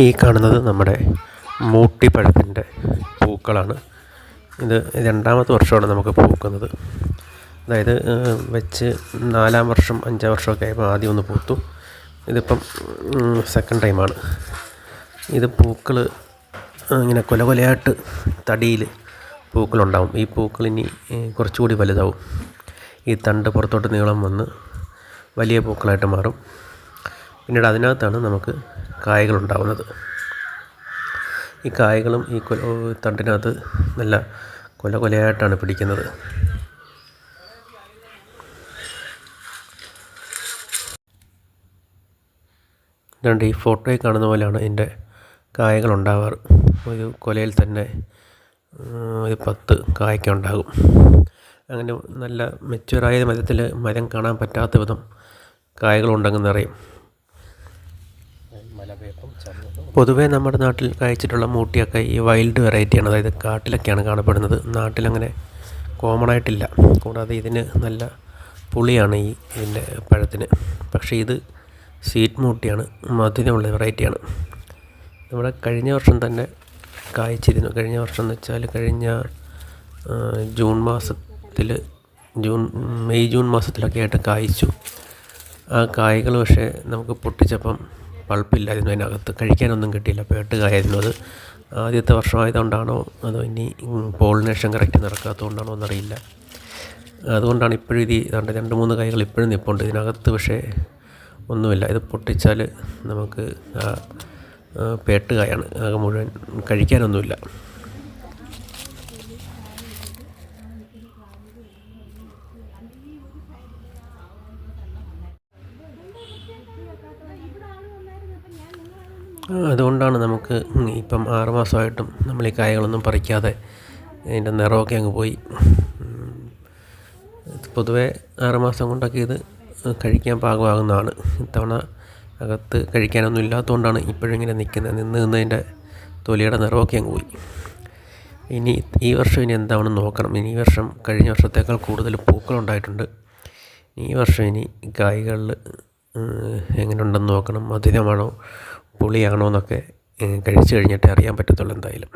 ഈ കാണുന്നത് നമ്മുടെ മൂട്ടിപ്പഴത്തിന്റെ പൂക്കളാണ്. ഇത് രണ്ടാമത്തെ വർഷമാണ് നമുക്ക് പൂക്കുന്നത്. അതായത് വെച്ച് നാലാം വർഷം അഞ്ചാം വർഷമൊക്കെ ആയപ്പോൾ ആദ്യം ഒന്ന് പൂത്തു. ഇതിപ്പം സെക്കൻഡ് ടൈമാണ് ഇത് പൂക്കൾ ഇങ്ങനെ കൊല കൊലയായിട്ട് തടിയിൽ പൂക്കളുണ്ടാവും. ഈ പൂക്കൾ ഇനി കുറച്ചുകൂടി വലുതാവും. ഈ തണ്ട് പുറത്തോട്ട് നീളം വന്ന് വലിയ പൂക്കളായിട്ട് മാറും. പിന്നീട് അതിനകത്താണ് നമുക്ക് കായകൾ ഉണ്ടാവുന്നത് ഈ കായകളും ഈ തണ്ടിനകത്ത് നല്ല കൊല കൊലയായിട്ടാണ് പിടിക്കുന്നത്. ഇതുകൊണ്ട് ഈ ഫോട്ടോയിൽ കാണുന്ന പോലെയാണ് ഇതിന്റെ കായകൾ ഉണ്ടാവാറ് ഒരു കൊലയിൽ തന്നെ ഒരു പത്ത് കായ്ക്ക ഉണ്ടാകും. അങ്ങനെ നല്ല മെച്ചുവറായ മരത്തിൽ മരം കാണാൻ പറ്റാത്ത വിധം കായകളുണ്ടെന്ന് അറിയും പൊതുവേ നമ്മുടെ നാട്ടിൽ കഴിച്ചിട്ടുള്ള മൂട്ടിയൊക്കെ ഈ വൈൽഡ് വെറൈറ്റിയാണ്. അതായത് കാട്ടിലൊക്കെയാണ് കാണപ്പെടുന്നത്. നാട്ടിലങ്ങനെ കോമൺ ആയിട്ടില്ല. കൂടാതെ ഇതിന് നല്ല പുളിയാണ് ഈ ഇതിന്റെ പഴത്തിന്. പക്ഷേ ഇത് സ്വീറ്റ് മൂട്ടിയാണ്. മധുരമുള്ള വെറൈറ്റിയാണ്. നമ്മുടെ കഴിഞ്ഞ വർഷം തന്നെ കായ്ച്ചിരുന്നു. കഴിഞ്ഞ വർഷം എന്ന് വെച്ചാൽ കഴിഞ്ഞ ജൂൺ മാസത്തിൽ ജൂൺ മെയ് ജൂൺ മാസത്തിലൊക്കെ ആയിട്ട് കായ്ച്ചു. ആ കായ്കൾ പക്ഷേ നമുക്ക് പൊട്ടിച്ചപ്പം പൾപ്പില്ലായിരുന്നു അതിനകത്ത്. കഴിക്കാനൊന്നും കിട്ടിയില്ല. പേട്ട് കായായിരുന്നു അത്. ആദ്യത്തെ വർഷമായതുകൊണ്ടാണോ അതോ ഇനി പോളിനേഷൻ കറക്റ്റ് നടക്കാത്തതുകൊണ്ടാണോ എന്നറിയില്ല. അതുകൊണ്ടാണ് ഇപ്പോഴും ഇത് രണ്ട് രണ്ട് മൂന്ന് കായ്കൾ ഇപ്പോഴും നിൽപ്പുണ്ട് ഇതിനകത്ത് പക്ഷേ ഒന്നുമില്ല. ഇത് പൊട്ടിച്ചാൽ നമുക്ക് പേട്ടുകായാണ്. ആകെ മുഴുവൻ കഴിക്കാനൊന്നുമില്ല. അതുകൊണ്ടാണ് നമുക്ക് ഇപ്പം ആറ് മാസമായിട്ടും നമ്മൾ ഈ കായകളൊന്നും പറിക്കാതെ അതിന്റെ നിറമൊക്കെ അങ്ങ് പോയി. പൊതുവേ ആറ് മാസം കൊണ്ടൊക്കെ ഇത് കഴിക്കാൻ പാകമാകുന്നതാണ്. ഇത്തവണ അകത്ത് കഴിക്കാനൊന്നും ഇല്ലാത്തതുകൊണ്ടാണ് ഇപ്പോഴും ഇങ്ങനെ നിൽക്കുന്നത്. നിന്ന് നിന്നതിന്റെ തൊലിയുടെ നിറമൊക്കെ അങ്ങ് പോയി. ഇനി ഈ വർഷം ഇനി എന്താണെന്ന് നോക്കണം. ഇനി ഈ വർഷം കഴിഞ്ഞ വർഷത്തേക്കാൾ കൂടുതൽ പൂക്കളുണ്ടായിട്ടുണ്ട്. ഈ വർഷം ഇനി കായ്കളിൽ എങ്ങനെയുണ്ടെന്ന് നോക്കണം. മധുരമാണോ? പുളിയാണോ എന്നൊക്കെ കഴിച്ചു കഴിഞ്ഞിട്ട് അറിയാൻ പറ്റത്തുള്ളൂ എന്തായാലും.